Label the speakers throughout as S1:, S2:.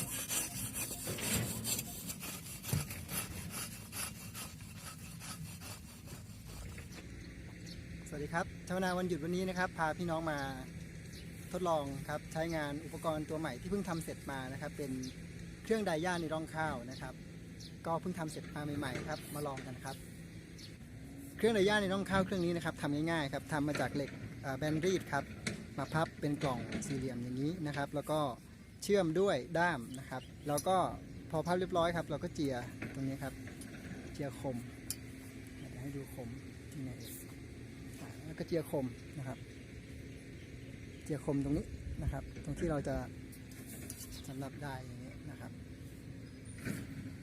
S1: สวัสดีครับชาวนาวันหยุดวันนี้นะครับ พาพี่น้องมาทดลองครับใช้งานอุปกรณ์ตัวใหม่ที่เพิ่งทำเสร็จมานะครับ เป็นเครื่องไดย่าในร่องข้าวนะครับ ก็เพิ่งทำเสร็จมาใหม่ๆครับ มาลองกันครับ เครื่องไดย่าในร่องข้าวเครื่องนี้นะครับทำง่ายๆครับทำมาจากเหล็กแบนรีดครับมาพับเป็นกล่องสี่เหลี่ยมอย่างนี้นะครับ แล้วก็ เชื่อมด้วยด้ามนะครับแล้วก็พอพับเรียบร้อยครับ เราก็เจียตรงนี้ครับ เจียคมให้ดูคมที่ไหนแล้วก็เจียคมนะครับ เจียคมตรงนี้นะครับ ตรงที่เราจะสำหรับได้อย่างนี้นะครับ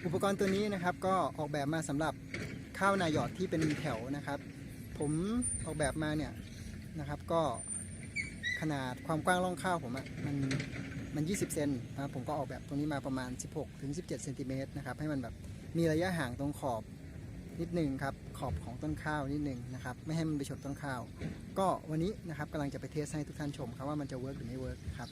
S1: อุปกรณ์ตัวนี้นะครับก็ออกแบบมาสำหรับข้าวนายอดที่เป็นแถวนะครับ ผมออกแบบมาเนี่ยนะครับก็ขนาดความกว้างร่องข้าวผมอะมัน มัน 20 เซนนะครับผมก็ออกแบบตรงนี้มาประมาณ 16ถึง17เซนติเมตรนะครับให้มันแบบมีระยะห่างตรงขอบนิดหนึ่งครับขอบของต้นข้าวนิดหนึ่งนะครับไม่ให้มันไปชนต้นข้าว ก็วันนี้นะครับกำลังจะไปเทสให้ทุกท่านชมครับว่ามันจะเวิร์กหรือไม่เวิร์กครับ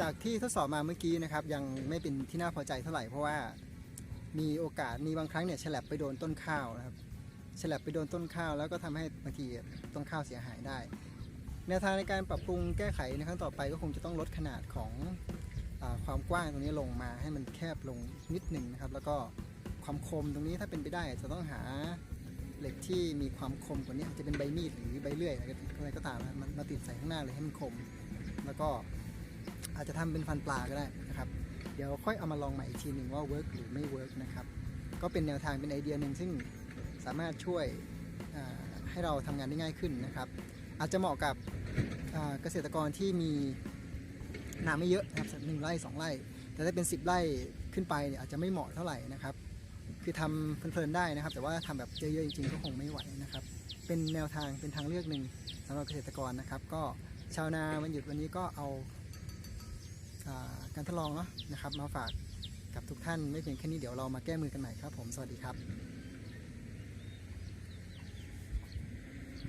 S1: จากที่ทดสอบมาเมื่อกี้นะครับ ยังไม่เป็นที่น่าพอใจเท่าไหร่เพราะว่ามีโอกาสมีบางครั้งเนี่ยฉลับไปโดนต้นข้าวนะครับฉลับไปโดนต้นข้าวแล้วก็ทำให้บางทีต้นข้าวเสียหายได้ แนวทางในการปรับปรุงแก้ไขในครั้งต่อไปก็คงจะต้องลดขนาดของอความกว้างตรงนี้ลงมาให้มันแคบลงนิดหนึ่งนะครับ แล้วก็ความคมตรงนี้ถ้าเป็นไปได้จะต้องหาเหล็กที่มีความคมกว่านี้จะเป็นใบมีดหรือใบเลื่อยอะไรก็ตามมาติดใส่ข้างหน้าเลยให้มันคม แล้วก็ อาจจะทำเป็นฟันปลาก็ได้นะครับ เดี๋ยวค่อยเอามาลองใหม่อีกทีหนึ่งว่าเวิร์กหรือไม่เวิร์กนะครับ ก็เป็นแนวทางเป็นไอเดียหนึ่งซึ่งสามารถช่วยให้เราทำงานได้ง่ายขึ้นนะครับ อาจจะเหมาะกับเกษตรกรที่มีนาไม่เยอะนะครับหนึ่งไร่สองไร่ แต่ถ้าเป็น 10 ไร่ขึ้นไปเนี่ยอาจจะไม่เหมาะเท่าไหร่นะครับ คือทำเพลินๆได้นะครับ แต่ว่าทำแบบเยอะๆจริงๆก็คงไม่ไหวนะครับ เป็นแนวทางเป็นทางเลือกหนึ่งสำหรับเกษตรกรนะครับ ก็ชาวนาวันหยุดวันนี้ก็เอา การทดลองเนาะนะครับ มาฝากกับทุกท่านไม่เพียงแค่นี้เดี๋ยวเรามาแก้มือกันใหม่ครับผมสวัสดีครับ